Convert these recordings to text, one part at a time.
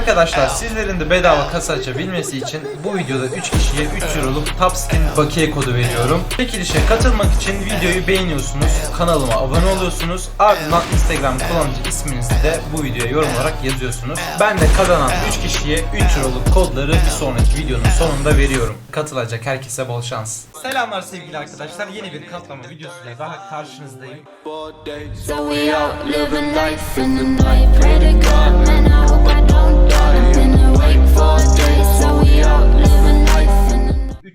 Arkadaşlar sizlerin de bedava kasa açabilmesi için bu videoda 3 kişiye 3 euroluk Top Skin bakiye kodu veriyorum. Çekilişe katılmak için videoyu beğeniyorsunuz, kanalıma abone oluyorsunuz, ardından Instagram kullanıcı isminizi de bu videoya yorum olarak yazıyorsunuz. Ben de kazanan 3 kişiye 3 euroluk kodları bir sonraki videonun sonunda veriyorum. Katılacak herkese bol şans. Selamlar sevgili arkadaşlar. Yeni bir katlama videosuyla daha karşınızdayım. So we out living life in the night. Pray to God, man, I hope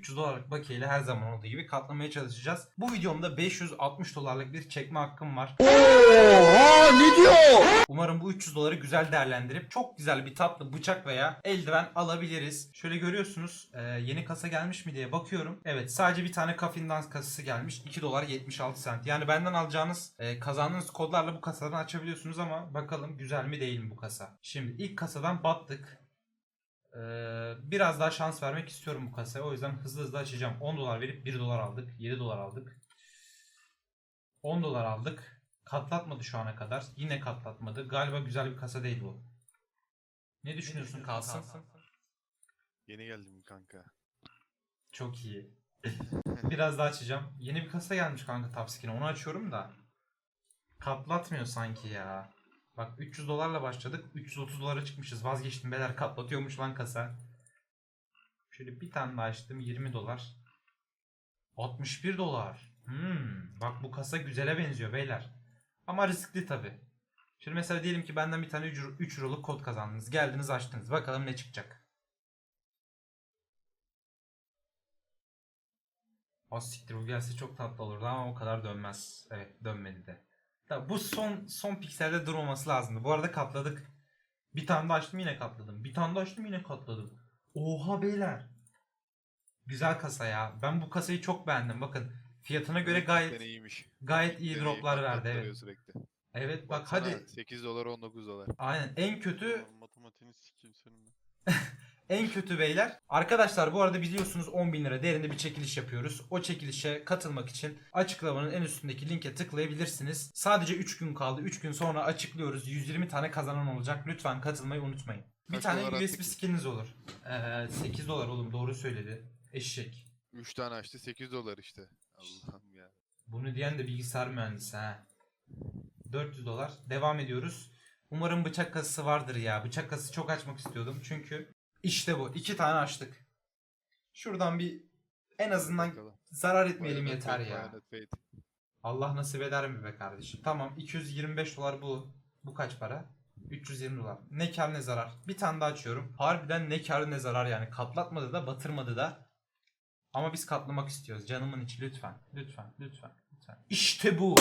300 dolarlık bakiye ile her zaman olduğu gibi katlamaya çalışacağız. Bu videomda 560 dolarlık bir çekme hakkım var. Oha ne diyor? Umarım bu 300 doları güzel değerlendirip çok güzel bir tatlı bıçak veya eldiven alabiliriz. Şöyle görüyorsunuz e, yeni kasa gelmiş mi diye bakıyorum. Evet sadece bir tane Coffin Dance kasası gelmiş. 2 dolar 76 cent. Yani benden alacağınız e, kazandığınız kodlarla bu kasadan açabiliyorsunuz ama bakalım güzel mi değil mi bu kasa. Şimdi ilk kasadan battık. Ee, biraz daha şans vermek istiyorum bu kasaya. O yüzden hızlı hızlı açacağım. 10 dolar verip 1 dolar aldık. 7 dolar aldık. 10 dolar aldık. Katlatmadı şu ana kadar. Yine katlatmadı. Galiba güzel bir kasa değil bu. Ne düşünüyorsun kalsın? Yeni geldim kanka. Çok iyi. Biraz daha açacağım. Yeni bir kasa gelmiş kanka Tapskin'e. Onu açıyorum da. Katlatmıyor sanki ya. Bak 300 dolarla başladık. 330 dolara çıkmışız. Vazgeçtim beyler katlatıyormuş lan kasa. Şöyle bir tane daha açtım. 20 dolar. 61 dolar. Hmm, bak bu kasa güzele benziyor beyler. Ama riskli tabi. Şimdi mesela diyelim ki benden bir tane 3 euroluk kod kazandınız. Geldiniz açtınız. Bakalım ne çıkacak. O siktir bu gelse çok tatlı olurdu ama o kadar dönmez. Evet dönmedi de. Tabi bu son son pikselde durmaması lazımdı. Bu arada katladık. Bir tane daha açtım yine katladım. Bir tane daha açtım yine katladım. Oha beyler. Güzel kasa ya. Ben bu kasayı çok beğendim. Bakın fiyatına göre gayet iyiymiş. gayet iyi droplar verdi patlattırıyor evet. Sürekli. Evet bak Baksana, hadi 8 dolar 19 dolar. aynen en kötü Matematiğini sikeyim senin. En kötü beyler. Arkadaşlar bu arada biliyorsunuz 10.000 lira değerinde bir çekiliş yapıyoruz. O çekilişe katılmak için açıklamanın en üstündeki linke tıklayabilirsiniz. Sadece 3 gün kaldı. 3 gün sonra açıklıyoruz. 120 tane kazanan olacak. Lütfen katılmayı unutmayın. Bir Kaç tane dolar USB attık? skininiz olur. Ee, 8 dolar oğlum doğru söyledi. Eşek. 3 tane açtı 8 dolar işte. Allah'ım ya. Bunu diyen de bilgisayar mühendisi ha. 400 dolar. Devam ediyoruz. Umarım bıçak kasası vardır ya. Bıçak kasası çok açmak istiyordum. Çünkü işte bu. iki tane açtık. Şuradan bir en azından Bakalım. zarar etmeyelim yeter Fate, ya. Fate. Allah nasip eder mi be kardeşim? Tamam 225 dolar bu. Bu kaç para? 320 dolar. Ne kar ne zarar. Bir tane daha açıyorum. Harbiden ne kar ne zarar yani. Katlatmadı da batırmadı da. Ama biz katlamak istiyoruz. Canımın içi lütfen. Lütfen. Lütfen. Lütfen. İşte bu.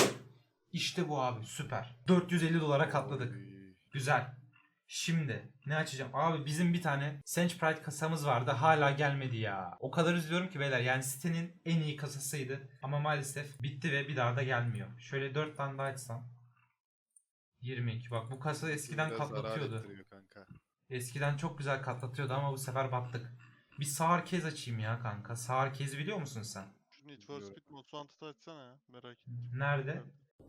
İşte bu abi süper. 450 dolara katladık. Güzel. Şimdi ne açacağım? Abi bizim bir tane Sench Pride kasamız vardı. Hala gelmedi ya. O kadar üzülüyorum ki beyler. Yani sitenin en iyi kasasıydı. Ama maalesef bitti ve bir daha da gelmiyor. Şöyle 4 tane daha açsam. 22. Bak bu kasa eskiden Biraz katlatıyordu. kanka. Eskiden çok güzel katlatıyordu ama bu sefer battık. Bir sağır kez açayım ya kanka. Sağır kezi biliyor musun sen? Şu Need for. Speed Most Wanted'ı açsana ya. Merak ettim. Nerede?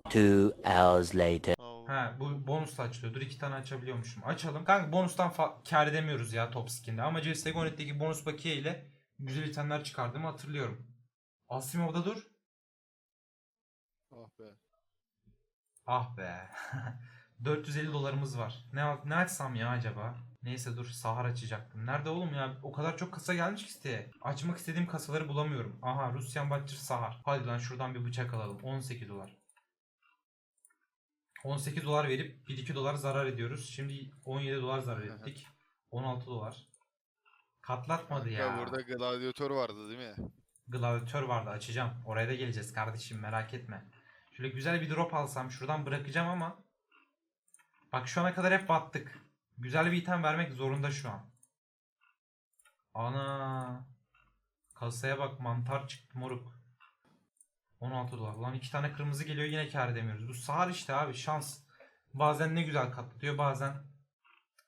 Two hours later. Aa, Ha bu bonusla açılıyor. Dur iki tane açabiliyormuşum. Açalım. Kanka bonustan kar edemiyoruz ya top skin'de. Ama CSGO Net'teki bonus bakiye ile güzel itemler çıkardığımı hatırlıyorum. Asimov'da dur. Ah be. Ah be. 450 dolarımız var. Ne ne açsam ya acaba? Neyse dur Sahar açacaktım. Nerede oğlum ya? O kadar çok kasa gelmiş ki siteye. Açmak istediğim kasaları bulamıyorum. Aha Rusyan Batçır Sahar. Hadi lan şuradan bir bıçak alalım. 18 dolar. 18 dolar verip 1-2 dolar zarar ediyoruz. Şimdi 17 dolar zarar ettik. 16 dolar. Katlatmadı Ya ya. burada gladyatör vardı değil mi? Gladyatör vardı açacağım. Oraya da geleceğiz kardeşim merak etme. Şöyle güzel bir drop alsam şuradan bırakacağım ama Bak şu ana kadar hep battık. Güzel bir item vermek zorunda şu an. Ana. Kasaya bak mantar çıktı moruk. 16 dolar. Lan iki tane kırmızı geliyor yine kar edemiyoruz. Bu sağır işte abi şans. Bazen ne güzel katlatıyor bazen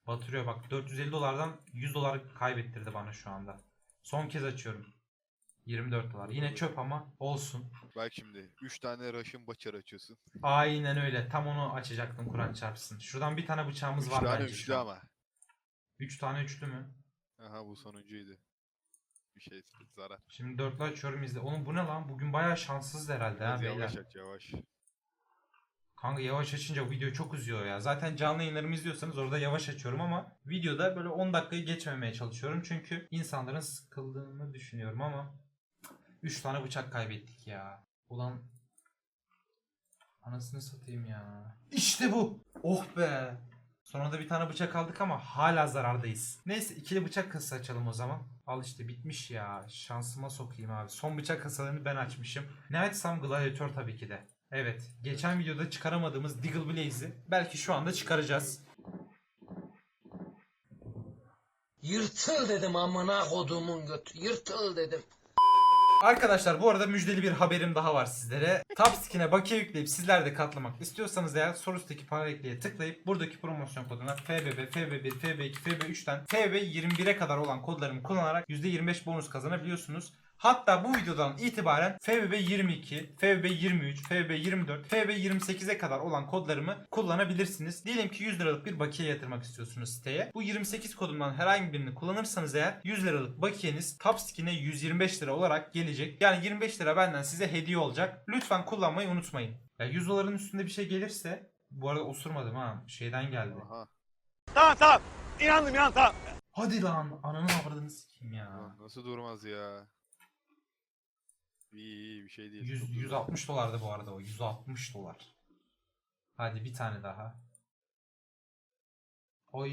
batırıyor. Bak 450 dolardan 100 dolar kaybettirdi bana şu anda. Son kez açıyorum. 24 dolar. Yine çöp ama olsun. Bak şimdi 3 tane Russian Butcher açıyorsun. Aynen öyle. Tam onu açacaktım Kur'an çarpsın. Şuradan bir tane bıçağımız 3 var tane bence üçlü şu an. ama. 3 tane üçlü mü? Aha bu sonuncuydu. Bir şey zarar. Şimdi dörtlü açıyorum izle. Oğlum bu ne lan? Bugün bayağı şanssız herhalde ha Biraz yavaş beyler. aç yavaş. Kanka yavaş açınca video çok uzuyor ya. Zaten canlı yayınlarımı izliyorsanız orada yavaş açıyorum ama videoda böyle 10 dakikayı geçmemeye çalışıyorum. Çünkü insanların sıkıldığını düşünüyorum ama 3 tane bıçak kaybettik ya. Ulan anasını satayım ya. İşte bu. Oh be. Sonra da bir tane bıçak aldık ama hala zarardayız. Neyse ikili bıçak kasası açalım o zaman. Al işte bitmiş ya. Şansıma sokayım abi. Son bıçak kasalarını ben açmışım. Ne açsam Gladiator tabii ki de. Evet. Geçen videoda çıkaramadığımız Deagle Blaze'i belki şu anda çıkaracağız. Yırtıl dedim amına kodumun götü. Yırtıl dedim. Arkadaşlar bu arada müjdeli bir haberim daha var sizlere. Tapskin'e bakiye yükleyip sizler de katlamak istiyorsanız eğer sorustaki panel ekleye tıklayıp buradaki promosyon koduna FBB, FB1, FB2, FB3'ten FB21'e kadar olan kodlarımı kullanarak %25 bonus kazanabiliyorsunuz. Hatta bu videodan itibaren FBB22, FBB23, FBB24, FB28'e kadar olan kodlarımı kullanabilirsiniz. Diyelim ki 100 liralık bir bakiye yatırmak istiyorsunuz siteye. Bu 28 kodumdan herhangi birini kullanırsanız eğer 100 liralık bakiyeniz Tapskin'e 125 lira olarak gelecek. Yani 25 lira benden size hediye olacak. Lütfen kullanmayı unutmayın. Ya 100 doların üstünde bir şey gelirse bu arada osurmadım ha şeyden geldi. Aha. Hadi lan ananı avradını sikeyim ya. Nasıl durmaz ya? İyi iyi bir şey değil. 100, Çok güzel. 160 dolardı bu arada o. 160 dolar. Hadi bir tane daha. Oy.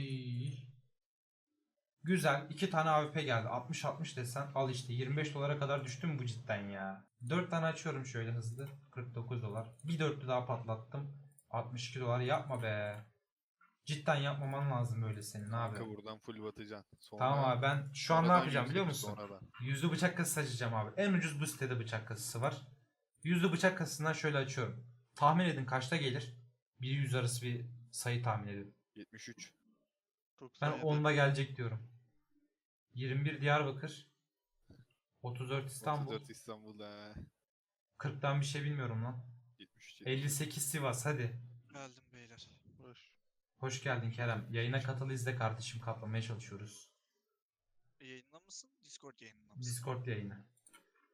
Güzel. iki tane AWP geldi. 60-60 desen al işte 25 dolara kadar düştü mü bu cidden ya? 4 tane açıyorum şöyle hızlı. 49 dolar. Bir dörtlü daha patlattım. 62 dolar yapma be. Cidden yapmaman lazım böyle senin abi. Kanka buradan full batacaksın. Sonra, Tamam abi ben şu an ne yapacağım biliyor musun? Sonradan. Yüzlü bıçak kasası açacağım abi. En ucuz bu sitede bıçak kasası var. Yüzlü bıçak kasasından şöyle açıyorum. Tahmin edin kaçta gelir? Bir yüz arası bir sayı tahmin edin. 73. Ben 97. 10'da gelecek diyorum. 21 Diyarbakır. 34 İstanbul. 34 İstanbul'da. 40'tan bir şey bilmiyorum lan. 73. 58 Sivas hadi. Geldim beyler. Hoş geldin Kerem. Yayına katıl izle kardeşim katlamaya çalışıyoruz. Yayında mısın? Discord yayınında mısın? Discord yayını.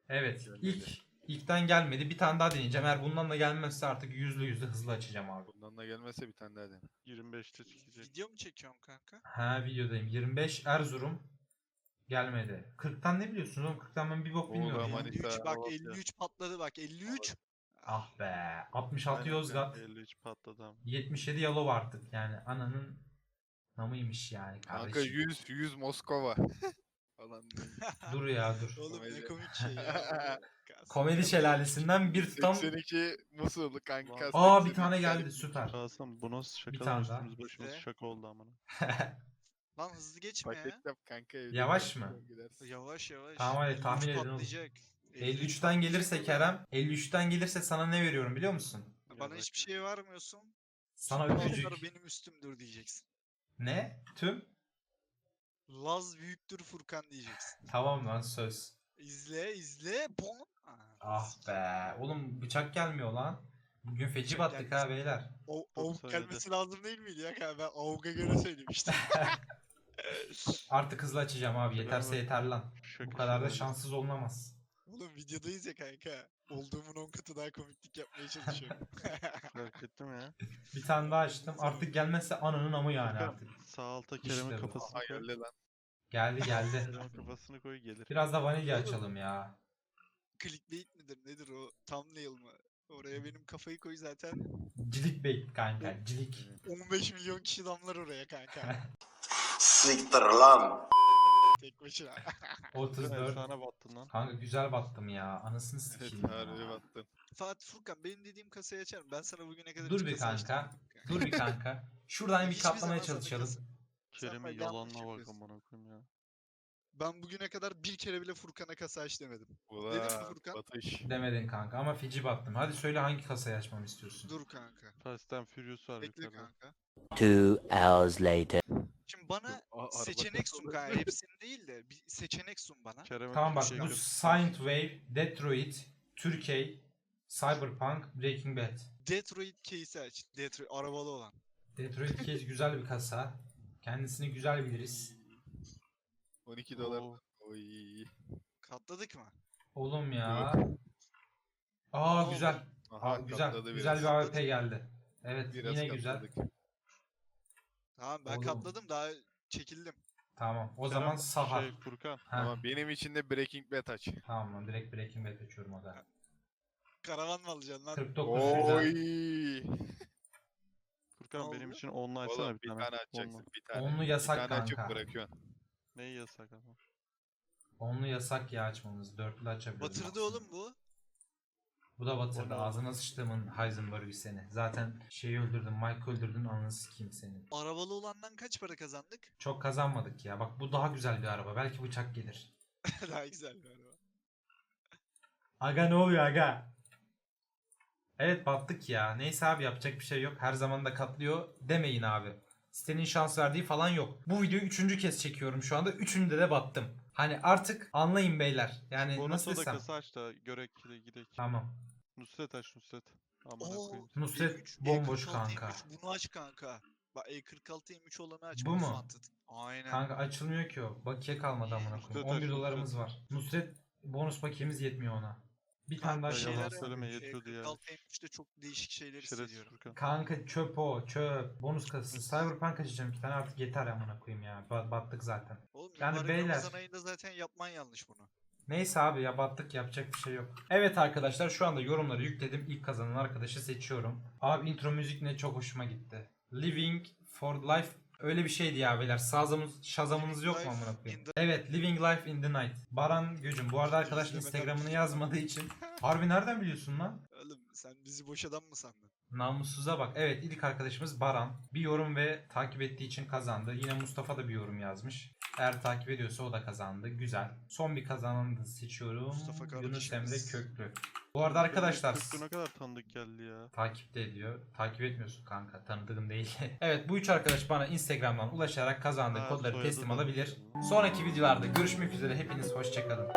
Evet Gelmedi. ilk ilkten gelmedi. Bir tane daha deneyeceğim. Eğer bundan da gelmezse artık yüzlü yüzlü hızlı açacağım abi. Bundan da gelmezse bir tane daha dene. 25'te çıkacak. Video mu çekiyorum kanka? Ha videodayım. 25 Erzurum gelmedi. 40'tan ne biliyorsunuz oğlum? 40'tan ben bir bok bilmiyorum. ya. aman 53 Manisa, bak Malatya. 53 patladı bak 53. Ah be. 66 Aynen, Yozgat. 53 patladı ama. 77 Yalova artık yani. Ananın namıymış yani Kanka kardeşim. 100 100 Moskova. Falan. Dur ya dur. Oğlum ne Komedi. komik şey ya. Komedi şelalesinden bir tutam. 82 Musul kanka. Aa bir 82 tane geldi Serbest. süper. Hasan bu nasıl şaka tane lan daha. başımız şaka oldu amına. Lan hızlı geçme ya. Paket yap kanka. evde Yavaş mı? Yavaş yavaş. Tamam, hadi 53 tahmin edin oğlum. patlayacak. 53'ten gelirse Kerem, 53'ten gelirse sana ne veriyorum biliyor musun? Bana hiçbir şey vermiyorsun. Sana öpücük. sonra benim üstümdür diyeceksin. Ne? Tüm? Laz büyüktür Furkan diyeceksin. Tamam lan söz. İzle izle. Bon. Ah be. Oğlum bıçak gelmiyor lan. Bugün feci Bıçak battık ha beyler. O, avuk söyledi. gelmesi lazım değil miydi ya? kanka? Ben avuga göre söylemiştim. Artık hızlı açacağım abi. Yeterse yeter lan. Şaka Bu kadar da şanssız olunamaz. Oğlum videodayız ya kanka. Olduğumun 10 katı daha komiklik yapmaya çalışıyorum. Fark ettim ya. Bir tane daha açtım. Artık gelmezse ananın amı yani artık. Sağ alta İşte Kerem'in bu. kafasını koy. geldi lan. Geldi geldi. Kerem'in kafasını koy gelir. Biraz da vanilya açalım ya. Clickbait midir nedir o? Thumbnail mı? Oraya benim kafayı koy zaten. Cilik bey kanka. Cilik. 15 milyon kişi damlar oraya kanka. Siktir lan. Tek başına. 34. Efsane battın lan. Kanka güzel battım ya. Anasını Evet sikeyim harbi ya. battın. Fatih Furkan benim dediğim kasayı açarım. Ben sana bugüne kadar Dur bir kanka. mı Dur bir kanka. Şuradan bir katlamaya çalışalım. yanlış yalanına bak amına koyayım ya. Ben bugüne kadar bir kere bile Furkan'a kasa aç demedim. Ulan Furkan? batış. Demedin kanka ama feci battım. Hadi söyle hangi kasayı açmamı istiyorsun? Dur kanka. Fast and Furious var Bekle yukarıda. kanka. Two hours later. Şimdi bana araba seçenek sun kanka. Hepsini değil de bir seçenek sun bana. Kerem'in Tamam bak şey bu yok. Saint Wave, Detroit, Türkiye, Cyberpunk, Breaking Bad. Detroit case'i aç. Detroit arabalı olan. Detroit case güzel bir kasa. Kendisini güzel biliriz. 12 dolar. Oo. Oy. Katladık mı? Oğlum ya. Aa güzel. Aha, güzel. katladı Güzel biraz. bir AWP geldi. Evet Biraz yine güzel. katladık. Tamam ben Oğlum. katladım daha çekildim. Tamam. O zaman Saha. Şey Furkan. Ha, Tamam benim için de Breaking Bad aç. Tamam lan direkt Breaking Bad açıyorum o da. Karavan mı alacaksın lan? 49 güzel. Oy. Furkan benim için onunla açsana Oğlum bir tane. Onunla. açacaksın. Bir tane. Onlu Bir yasak tane açıp kanka. bırakıyorsun. Neyi yasak ama? Onlu yasak ya açmamız. Dörtlü açabiliriz. Batırdı maksimum. oğlum bu. Bu da batırdı. Ağzına sıçtığımın Heisenberg'ü seni. Zaten şeyi öldürdün, Mike'ı öldürdün ananı sikeyim senin. Arabalı olandan kaç para kazandık? Çok kazanmadık ya. Bak bu daha güzel bir araba. Belki bıçak gelir. daha güzel bir araba. Aga ne oluyor aga? Evet battık ya. Neyse abi yapacak bir şey yok. Her zaman da katlıyor demeyin abi. Sitenin şans verdiği falan yok. Bu videoyu üçüncü kez çekiyorum şu anda. Üçünde de battım. Hani artık anlayın beyler. Yani nasıl Bonus'a da desem. kasa aç da görek de gidek. Tamam. Nusret aç Nusret. Amına Oo. koyayım. Nusret E3, bomboş E46 kanka. M3 bunu aç kanka. Bak E E46 M3 olanı aç. Bu mu? Aynen. Kanka açılmıyor ki o. Bakiye kalmadı amına koyayım. Nusret 11 aç, dolarımız Nusret. var. Nusret bonus bakiyemiz yetmiyor ona. Bir tane daha Kanka, şey yalan var. şeyler- söyleme yetiyordu ya. E46 M3'te çok değişik şeyler Şerefsiz hissediyorum. Furkan. Kanka çöp o çöp. Bonus kasası. Cyberpunk açacağım iki tane artık yeter amına koyayım ya. Ba- battık zaten. Oğlum Yani yani beyler- Ramazan ayında zaten yapman yanlış bunu. Neyse abi ya battık yapacak bir şey yok. Evet arkadaşlar şu anda yorumları yükledim. İlk kazanan arkadaşı seçiyorum. Abi intro müzik ne çok hoşuma gitti. Living for Life öyle bir şeydi ya beyler. Sazımız, şazamınız yok mu amına koyayım? Evet Living Life in the Night. Baran Gücüm. Bu arada arkadaş Instagram'ını yazmadığı için. Harbi nereden biliyorsun lan? Oğlum sen bizi boş adam mı sandın? Namussuza bak. Evet ilk arkadaşımız Baran. Bir yorum ve takip ettiği için kazandı. Yine Mustafa da bir yorum yazmış. Eğer takip ediyorsa o da kazandı. Güzel. Son bir kazananı da seçiyorum. Mustafa Yunus Emre kardeşimiz. Köklü. Bu arada arkadaşlar Furkan ne kadar tanıdık geldi ya. takipte ediyor. Takip etmiyorsun kanka. Tanıdığım değil. evet bu üç arkadaş bana Instagram'dan ulaşarak kazandığı Ha, kodları soyadı teslim da- alabilir. Sonraki videolarda görüşmek üzere. Hepiniz hoşçakalın.